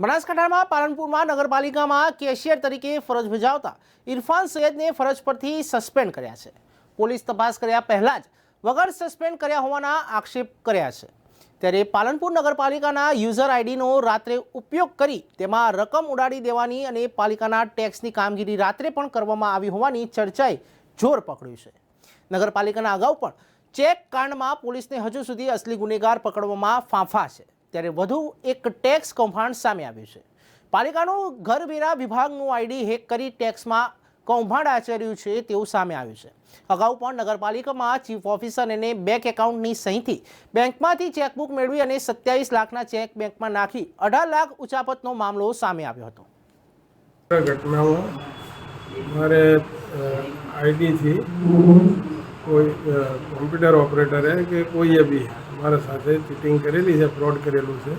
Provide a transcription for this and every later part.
બનાસકાંઠામાં પાલનપુરમાં નગરપાલિકામાં કેશિયર તરીકે ફરજ બજાવતા ઇરફાન સૈયદને ફરજ પરથી સસ્પેન્ડ કર્યા છે. પોલીસ તપાસ કર્યા પહેલાં જ વગર સસ્પેન્ડ કર્યા હોવાના આક્ષેપ કર્યા છે. ત્યારે પાલનપુર નગરપાલિકાના યુઝર આઈડીનો રાત્રે ઉપયોગ કરી તેમાં રકમ ઉડાડી દેવાની અને પાલિકાના ટેક્સની કામગીરી રાત્રે પણ કરવામાં આવી હોવાની ચર્ચાએ જોર પકડ્યું છે. નગરપાલિકાના અગાઉ પણ ચેક કાંડમાં પોલીસને હજુ સુધી અસલી ગુનેગાર પકડવામાં ફાંફા છે. ત્યારે વધુ એક ટેક્સ કૌભાંડ સામે આવ્યું છે. પાલિકાનું ઘરવેરા વિભાગનું આઈડી હેક કરી ટેક્સમાં કૌભાંડ આચર્યું છે તેવું સામે આવ્યું છે. અગાઉ પણ નગરપાલિકામાં ચીફ ઓફિસર અને બેંક એકાઉન્ટની સહીથી બેંકમાંથી ચેકબુક મેળવી અને સત્યાવીસ લાખના ચેક બેંકમાં નાખી અઢાર લાખ ઉચાપતનો મામલો સામે આવ્યો હતો. મારે આઈડીથી કોઈ કોમ્પ્યુટર ઓપરેટરે કે કોઈએ બી મારા સાથે ચીટિંગ કરેલી છે, ફ્રોડ કરેલું છે.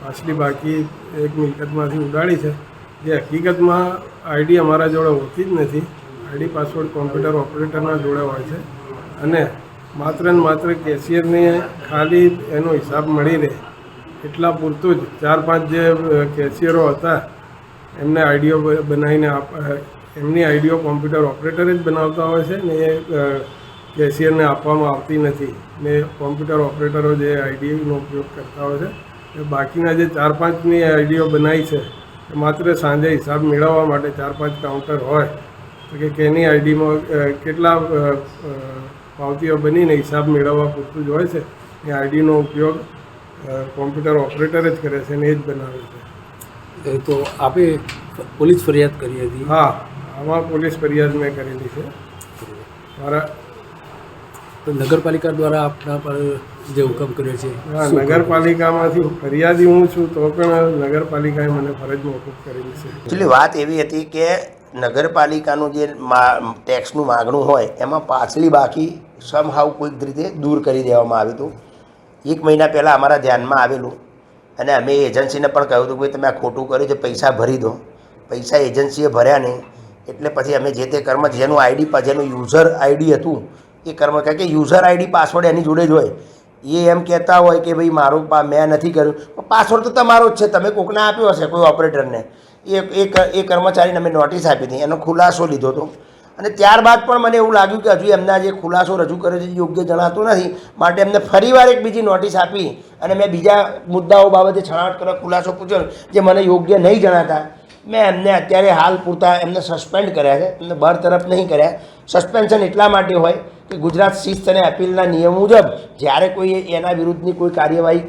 પાછલી બાકી એક મિલકતમાંથી ઉડાડી છે. જે હકીકતમાં આઈડી અમારા જોડે હોતી જ નથી. આઈડી પાસવર્ડ કોમ્પ્યુટર ઓપરેટરના જોડે હોય છે. અને માત્ર ને માત્ર કેશિયરને ખાલી એનો હિસાબ મળી રહે. એટલા પૂરતું જ ચાર પાંચ જે કેશિયરો હતા, એમને આઈડીઓ બનાવીને આપ, એમની આઈડીઓ કોમ્પ્યુટર ઓપરેટર જ બનાવતા હોય છે ને એ કેશિયરને આપવામાં આવતી નથી. ને કોમ્પ્યુટર ઓપરેટરો જે આઈડીનો ઉપયોગ કરતા હોય છે એ બાકીના જે ચાર પાંચની આઈડીઓ બનાવી છે એ માત્ર સાંજે હિસાબ મેળવવા માટે ચાર પાંચ કાઉન્ટર હોય. તો કે કેની આઈડીમાં કેટલા પાવતીઓ બનીને હિસાબ મેળવવા પૂરતું જ હોય છે એ આઈડીનો ઉપયોગ કોમ્પ્યુટર ઓપરેટર જ કરે છે ને એ જ બનાવે છે. એ તો આપે પોલીસ ફરિયાદ કરી હતી? હા આમાં પોલીસ ફરિયાદ મેં કરેલી છે. મારા નગરપાલિકા દ્વારા આપના પર જે હુકમ કર્યો છે હા, નગરપાલિકામાંથી ફરિયાદી હું છું તો પણ નગરપાલિકાએ મને ફરજ મોકૂફ કરેલી છે. એકચ્યુઅલી વાત એવી હતી કે નગરપાલિકાનું જે મા ટેક્સનું માગણું હોય એમાં પાછલી બાકી સમહાવ કોઈક રીતે દૂર કરી દેવામાં આવ્યું હતું. એક મહિના પહેલાં અમારા ધ્યાનમાં આવેલું અને અમે એજન્સીને પણ કહ્યું હતું કે તમે આ ખોટું કર્યું છે પૈસા ભરી દો. પૈસા એજન્સીએ ભર્યા નહીં એટલે પછી અમે જે તે કર્મ જેનું આઈડી જેનું યુઝર આઈડી હતું એ કર્મ કારણ કે યુઝર આઈડી પાસવર્ડ એની જોડે જ હોય. એ એમ કહેતા હોય કે ભાઈ મારું મેં નથી કર્યું. પાસવર્ડ તો તમારો જ છે. તમે કોકને આપ્યો હશે, કોઈ ઓપરેટરને એ એ કર્મચારીને અમે નોટિસ આપી હતી. એનો ખુલાસો લીધો હતો. અને ત્યારબાદ પણ મને એવું લાગ્યું કે હજુ એમના જે ખુલાસો રજૂ કર્યો છે યોગ્ય જણાતો નથી. માટે એમને ફરીવાર એક બીજી નોટિસ આપી અને મેં બીજા મુદ્દાઓ બાબતે છણાવટ કરવા ખુલાસો પૂછ્યો, જે મને યોગ્ય નહીં જણાતા. મેં એમને અત્યારે હાલ પૂરતા એમને સસ્પેન્ડ કર્યા છે. એમને બહાર તરફ નહીં કર્યા. સસ્પેન્શન એટલા માટે હોય કે ગુજરાત શિસ્ત અને અપીલના નિયમ મુજબ જ્યારે કોઈ એના વિરુદ્ધની કોઈ કાર્યવાહી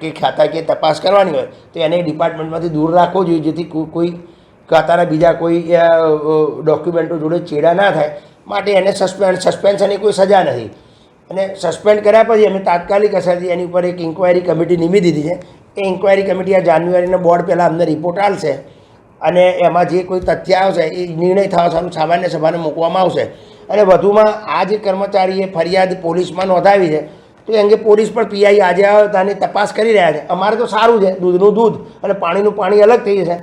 કે ખાતાકીય તપાસ કરવાની હોય, તો એને ડિપાર્ટમેન્ટમાંથી દૂર રાખવો જોઈએ, જેથી કોઈ ખાતાના બીજા કોઈ ડોક્યુમેન્ટો જોડે ચેડા ના થાય. માટે એને સસ્પેન્ડ, સસ્પેન્શનની કોઈ સજા નથી. અને સસ્પેન્ડ કર્યા પછી અમે તાત્કાલિક અસરથી એની ઉપર એક ઇન્ક્વાયરી કમિટી નિમી દીધી છે. એ ઇન્ક્વાયરી કમિટી આ જાન્યુઆરીના બોર્ડ પહેલાં અમને રિપોર્ટ આવશે અને એમાં જે કોઈ તથ્ય આવશે એ નિર્ણય થવા સામાન્ય સભાને મૂકવામાં આવશે. અને વધુમાં આ જે કર્મચારીએ ફરિયાદ પોલીસમાં નોંધાવી છે, તો અંગે પોલીસ પણ પીઆઈ આજે આવ્યો હતા તપાસ કરી રહ્યા છે. અમારે તો સારું છે, દૂધનું દૂધ અને પાણીનું પાણી અલગ થઈ જશે.